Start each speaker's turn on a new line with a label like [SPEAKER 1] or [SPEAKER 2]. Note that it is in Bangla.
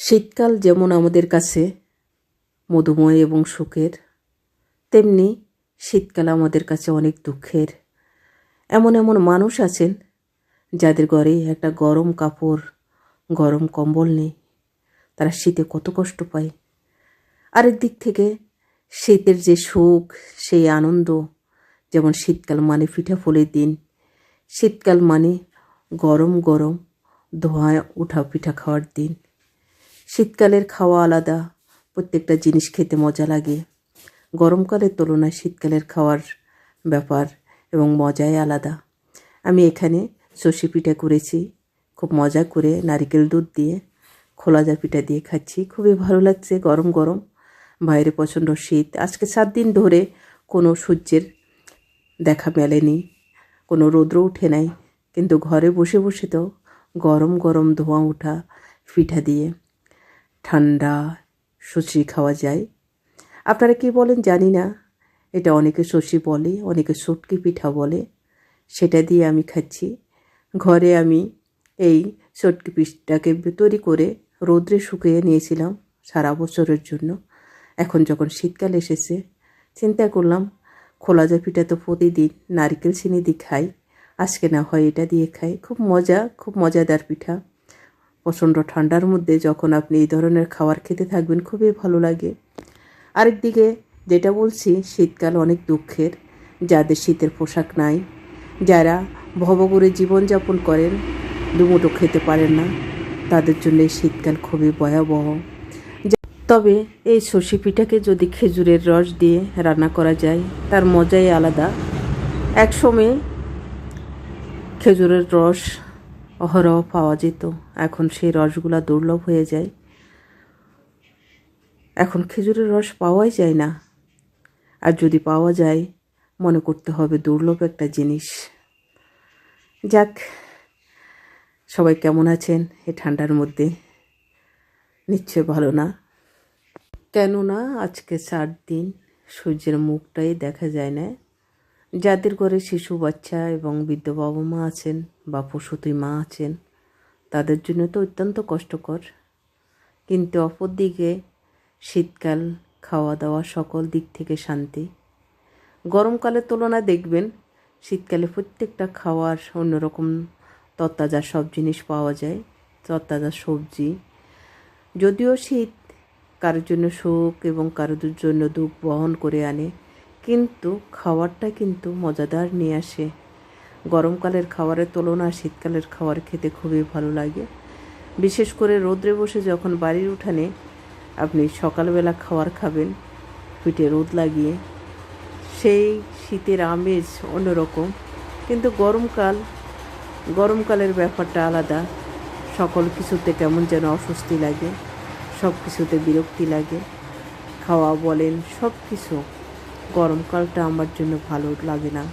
[SPEAKER 1] শীতকাল যেমন আমাদের কাছে মধুময় এবং সুখের, তেমনি শীতকাল আমাদের কাছে অনেক দুঃখের। এমন এমন মানুষ আছেন যাদের ঘরে একটা গরম কাপড়, গরম কম্বল নেই। তারা শীতে কত কষ্ট পায়। আরেক দিক থেকে শীতের যে সুখ, সেই আনন্দ, যেমন শীতকাল মানে পিঠা ফুলের দিন, শীতকাল মানে গরম গরম ধোঁয়ায় উঠা পিঠা খাওয়ার দিন। শীতকালের খাওয়া আলাদা, প্রত্যেকটা জিনিস খেতে মজা লাগে। গরমকালের তুলনায় শীতকালের খাওয়ার ব্যাপার এবং মজাই আলাদা। আমি এখানে সর্ষে পিঠা করেছি, খুব মজা করে নারিকেল দুধ দিয়ে, খোলা যা পিঠা দিয়ে খাচ্ছি। খুবই ভালো লাগছে, গরম গরম, বাইরে প্রচণ্ড শীত। আজকে সাত দিন ধরে কোনো সূর্যের দেখা মেলেনি, কোনো রৌদ্র উঠে নাই, কিন্তু ঘরে বসে বসে তো গরম গরম ধোঁয়া ওঠা পিঠা দিয়ে। ঠান্ডা সুচি খাওয়া যায়। আপনারা কি বলেন জানি না। এটা অনেকে শশি বলে, অনেকে সুটকি পিঠা বলে। সেটা দিয়ে আমি খাচ্ছি। ঘরে আমি এই চটকি পিঠাকে তৈরি করে রোদ্রে শুকিয়ে নিয়েছিলাম সারা বছরের জন্য। এখন যখন শীতকাল এসেছে, চিন্তা করলাম, খোলা যা পিঠা তো প্রতিদিন নারকেল চিনি দিয়ে খাই। আজকে না হয় এটা দিয়ে খাই। খুব মজা, খুব মজাদার পিঠা। প্রচণ্ড ঠান্ডার মধ্যে যখন আপনি এই ধরনের খাবার খেতে থাকবেন, খুবই ভালো লাগে। আরেকদিকে যেটা বলছি, শীতকাল অনেক দুঃখের, যাদের শীতের পোশাক নাই, যারা ভবঘুরে জীবনযাপন করেন দুমুটো খেতে পারেন না, তাদের জন্য এই শীতকাল খুবই ভয়াবহ। তবে এই সর্ষে পিঠাকে যদি খেজুরের রস দিয়ে রান্না করা যায়, তার মজাই আলাদা। একসময় খেজুরের রস অহরহ পাওয়া যেত। এখন সেই রসগুলা দুর্লভ হয়ে যায়। এখন খেজুরের রস পাওয়াই যায় না। আর যদি পাওয়া যায়, মনে করতে হবে দুর্লভ একটা জিনিস। যাক, সবাই কেমন আছেন এই ঠান্ডার মধ্যে? নিশ্চয় ভালো না। কেননা, আজকে চার দিন সূর্যের মুখটাই দেখা যায় না। যাদের ঘরে শিশু, বাচ্চা এবং বৃদ্ধ বাবা মা আছেন বা প্রসূতি মা আছেন, তাদের জন্য তো অত্যন্ত কষ্টকর। কিন্তু অপরদিকে শীতকাল খাওয়া দাওয়া সকল দিক থেকে শান্তি। গরমকালের তুলনায় দেখবেন, শীতকালে প্রত্যেকটা খাওয়ার অন্যরকম তরতাজা সব জিনিস পাওয়া যায়, তরতাজা সবজি। যদিও শীত কারোর জন্য সুখ এবং কারোর জন্য দুঃখ বহন করে আনে কিন্তু খাবারটা কিন্তু মজাদার নিয়ে আসে। গরমকালের খাবারের তুলনায় শীতকালের খাবার খেতে খুবই ভালো লাগে। বিশেষ করে রোদ্রে বসে যখন বাড়ির উঠানে আপনি সকালবেলা খাবার খাবেন, পিঠে রোদ লাগিয়ে, সেই শীতের আমেজ অন্যরকম। কিন্তু গরমকাল গরমকালের ব্যাপারটা আলাদা। সকল কিছুতে কেমন যেন অস্বস্তি লাগে সব কিছুতে বিরক্তি লাগে। খাওয়া বলেন সব কিছু গরমকালটা আমার জন্য ভালো লাগে না।